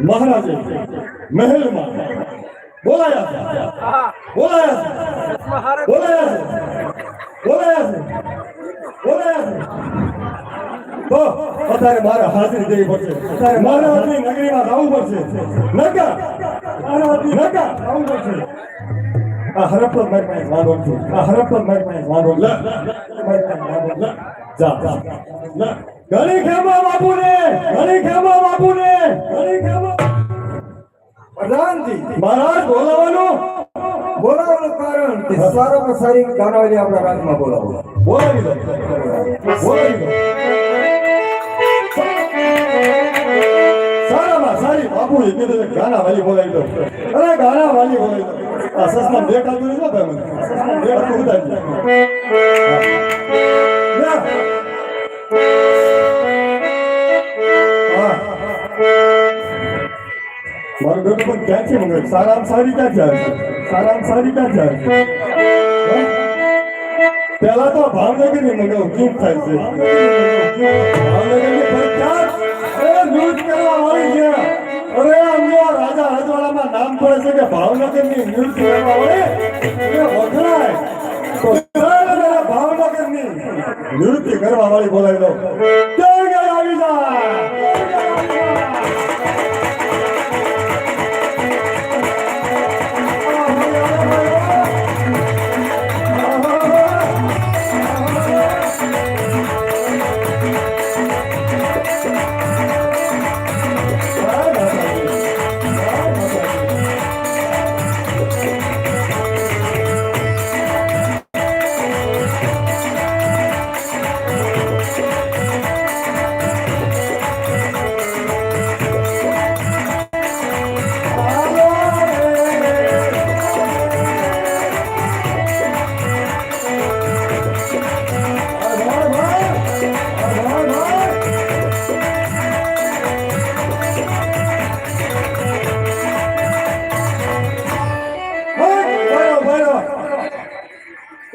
મહારાજે મહેલમાં બોલાયા છે બોલાયા છે બોલાયા છે બોલાયા છે બોલાયા છે તો અત્યારે મારે હાજરી દેવી પડશે. મારે હાજરી નગરીમાં જવું પડશે. નકા નકા જવું પડશે. આ હરપ્પર મારી પાસે વાંધો છું આ હરપ્પર મારી પાસે વાંધો લે મારી પાસે વાંધો લે જા જા. લે ઘણી ખેમા બાપુને! ઘણી ખેમા બાપુને! ઘણી ખેમા પ્રધાનજી. મહારાજ બોલાવાનું બોલાવવાનું કારણ કે સારામાં સારી ગાનાવાળી આપણા રાજમાં બોલાવો. બોલાવી દો બોલાવી દો બાપુએ કીધું છે ગાના વાલી બોલાવી દો અરે ગાના વાલી બોલાવી દો આ સસના દેખાતું નથી ભાઈ મને. સસના દેખાતું ઉતારી. મારું બેટું પણ ક્યાંથી મંગાવ્યું સારામ સારી ક્યાં છે? સારામ સારી ક્યાં છે? પેલા તો ભાવનગરની મંગાવું ચૂપ થાય છે. ભાવનગરની અરે કરવા મળી છે. અરે આ રાજા રજવાડામાં નામ પડે છે કે ભાવનગરની નૃત્ય કરવા વાળી એ વખણાય. તો ચાલો ભાવનગરની નૃત્ય કરવા વાળી બોલાવી દો.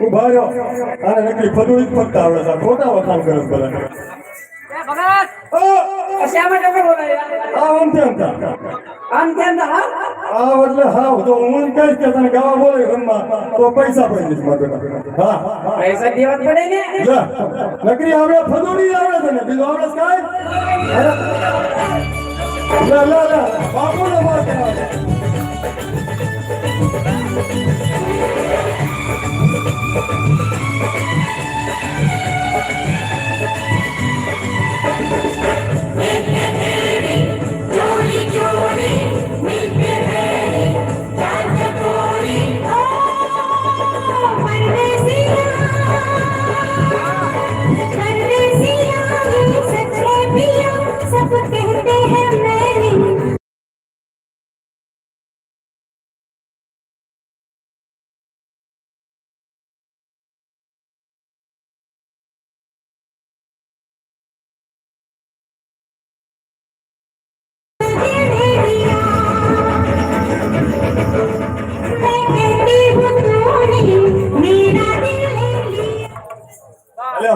ઊભા રહ્યો આને નકલી ફદુડી ફરતા આવડે છે. ખોટા વખાણ કરે છે બધા. તમે આમ તેમ હા? એટલે હાવ. તો હું કહીશ કે તને ગાવા બોલે તો પૈસા પડી જશે મારા હા હા. પૈસા દેવા પડે ને? નકરી આવડે ફદુડી આવડે છે ને? બીજું આવડે છે કાંઈ? લે લે લે. બાપુને માર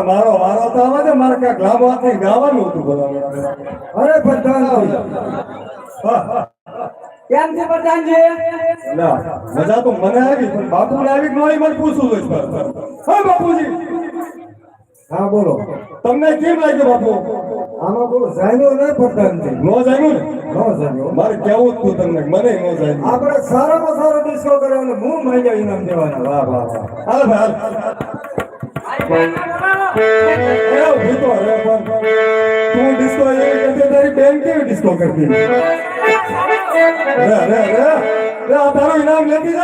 મારો વારો તો આવે છે મારે ક્યાંક લાંબો ગાવાનું હતું બધા અરે પ્રધાનજી. હા હા કેમ છે પ્રધાનજી? ના મજા તો મને આવી પણ આવી મને જોઈએ હા બાપુજી. હા બોલો. તમને કેમ લાગ્યું બાપુ? આમાં બોલો જાણ્યો ને પ્રધાનજી? નો જામ્યું ને? ન જાણ્યો. મારે કેવું હતું તમને મને નો જામ્યું આપણે સારામાં સારો ડિસ્કો કર્યો અને હું મહિના ઇનામ દેવાના. વાહ વાહ વાહ. હાલ ભાઈ એ ઊભી તો રે પણ તું ડિસ્કો એવી કરતી તારી બેન કેવી ડિસ્કો કરતી રે રે રે રે આ તારું ઇનામ લેતી